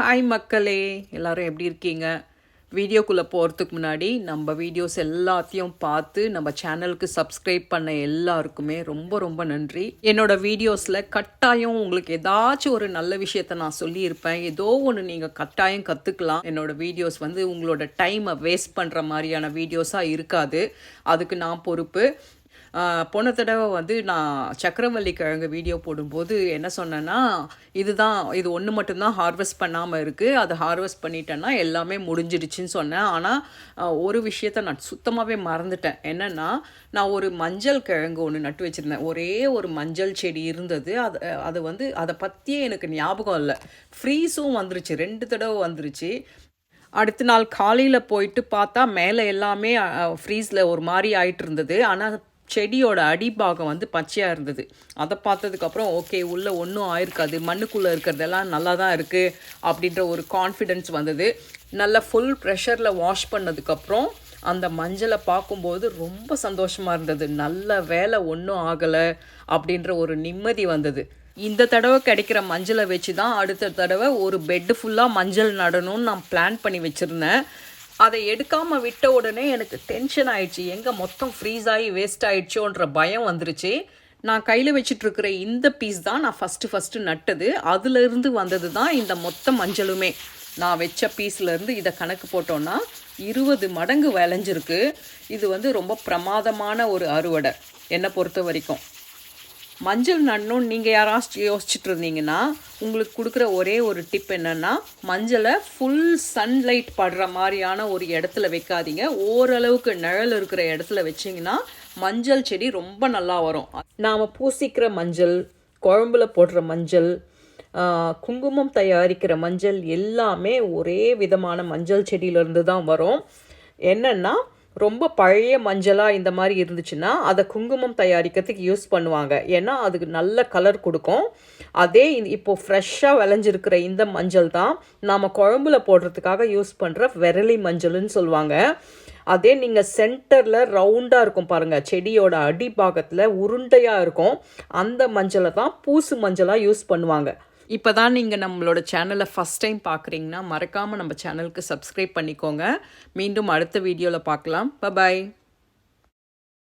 Hi மக்களே. எல்லோரும் எப்படி இருக்கீங்க? வீடியோக்குள்ளே போகிறதுக்கு முன்னாடி நம்ம வீடியோஸ் எல்லாத்தையும் பார்த்து நம்ம சேனலுக்கு சப்ஸ்கிரைப் பண்ண எல்லாருக்குமே ரொம்ப ரொம்ப நன்றி. என்னோடய வீடியோஸில் கட்டாயம் உங்களுக்கு ஏதாச்சும் ஒரு நல்ல விஷயத்த நான் சொல்லியிருப்பேன். ஏதோ ஒன்று நீங்கள் கட்டாயம் கற்றுக்கலாம் என்னோடய வீடியோஸ் வந்து உங்களோட டைமை வேஸ்ட் பண்ணுற மாதிரியான வீடியோஸாக இருக்காது. அதுக்கு நான் பொறுப்பு. போன தடவை வந்து நான் சக்கரவள்ளி கிழங்கு வீடியோ போடும்போது என்ன சொன்னேன்னா இதுதான் இது ஒன்று மட்டும்தான் ஹார்வெஸ்ட் பண்ணாமல் இருக்குது அதை ஹார்வெஸ்ட் பண்ணிட்டேன்னா எல்லாமே முடிஞ்சிடுச்சுன்னு சொன்னேன். ஆனால் ஒரு விஷயத்த நான் சுத்தமாகவே மறந்துட்டேன். என்னென்னா நான் ஒரு மஞ்சள் கிழங்கு ஒன்று நட்டு வச்சுருந்தேன். ஒரே ஒரு மஞ்சள் செடி இருந்தது. அது அது வந்து அதை பற்றியே எனக்கு ஞாபகம் இல்லை. ஃப்ரீஸும் வந்துருச்சு. ரெண்டு தடவை வந்துருச்சு. அடுத்த நாள் காலையில் போயிட்டு பார்த்தா மேலே எல்லாமே ஃப்ரீஸில் ஒரு மாதிரி ஆயிட்டு இருந்தது. ஆனால் செடியோட அடிபாகம் வந்து பச்சையாக இருந்தது. அதை பார்த்ததுக்கப்புறம் ஓகே உள்ளே ஒன்றும் ஆயிருக்காது. மண்ணுக்குள்ளே இருக்கிறதெல்லாம் நல்லா தான் இருக்குது அப்படின்ற ஒரு கான்ஃபிடென்ஸ் வந்தது. நல்லா ஃபுல் ப்ரெஷரில் வாஷ் பண்ணதுக்கப்புறம் அந்த மஞ்சளை பார்க்கும்போது ரொம்ப சந்தோஷமாக இருந்தது. நல்ல வேலை ஒன்றும் ஆகலை. அப்படின்ற ஒரு நிம்மதி வந்தது. இந்த தடவை கிடைக்கிற மஞ்சளை வச்சு தான் அடுத்த தடவை ஒரு பெட்டு ஃபுல்லாக மஞ்சள் நடணும்னு நான் பிளான் பண்ணி வச்சுருந்தேன். அதை எடுக்காமல் விட்ட உடனே எனக்கு டென்ஷன் ஆயிடுச்சு. எங்கே மொத்தம் ஃப்ரீஸ் ஆகி வேஸ்ட் ஆயிடுச்சோன்ற பயம் வந்துருச்சு. நான் கையில் வச்சிட்ருக்கிற இந்த பீஸ் தான் நான் ஃபஸ்ட்டு ஃபஸ்ட்டு நட்டது. அதுலேருந்து வந்தது தான் இந்த மொத்த மஞ்சளுமே. நான் வச்ச பீஸ்லேருந்து இதை கணக்கு போட்டோன்னா இருபது மடங்கு விளைஞ்சிருக்கு. இது வந்து ரொம்ப பிரமாதமான ஒரு அறுவடை. என்னை பொறுத்த வரைக்கும் மஞ்சள் நடணும்னு நீங்கள் யாராச்சும் யோசிச்சுட்டு இருந்தீங்கன்னா உங்களுக்கு கொடுக்குற ஒரே ஒரு டிப் என்னென்னா மஞ்சளை ஃபுல் சன்லைட் படுற மாதிரியான ஒரு இடத்துல வைக்காதீங்க. ஓரளவுக்கு நிழல் இருக்கிற இடத்துல வச்சிங்கன்னா மஞ்சள் செடி ரொம்ப நல்லா வரும். நாம் பூசிக்கிற மஞ்சள் குழம்புல போடுற மஞ்சள் குங்குமம் தயாரிக்கிற மஞ்சள் எல்லாமே ஒரே விதமான மஞ்சள் செடியிலேருந்து தான் வரும். என்னென்னா ரொம்ப பழைய மஞ்சளாக இந்த மாதிரி இருந்துச்சுன்னா அதை குங்குமம் தயாரிக்கிறதுக்கு யூஸ் பண்ணுவாங்க. ஏன்னா அதுக்கு நல்ல கலர் கொடுக்கும். அதே இந்த- இப்போ ஃப்ரெஷ்ஷாக விளைஞ்சிருக்கிற இந்த மஞ்சள் தான் நாம் குழம்புல போடுறதுக்காக யூஸ் பண்ணுற விரலி மஞ்சள்னு சொல்லுவாங்க. அதே நீங்கள் சென்டரில் ரவுண்டாக இருக்கும் பாருங்கள் செடியோட அடிபாகத்தில் உருண்டையாக இருக்கும். அந்த மஞ்சளை தான் பூசு மஞ்சளாக யூஸ் பண்ணுவாங்க. இப்போ தான் நீங்கள் நம்மளோட சேனலை ஃபஸ்ட் டைம் பார்க்குறீங்கன்னா மறக்காமல் நம்ம சேனலுக்கு சப்ஸ்கிரைப் பண்ணிக்கோங்க. மீண்டும் அடுத்த வீடியோவில் பார்க்கலாம் பாய்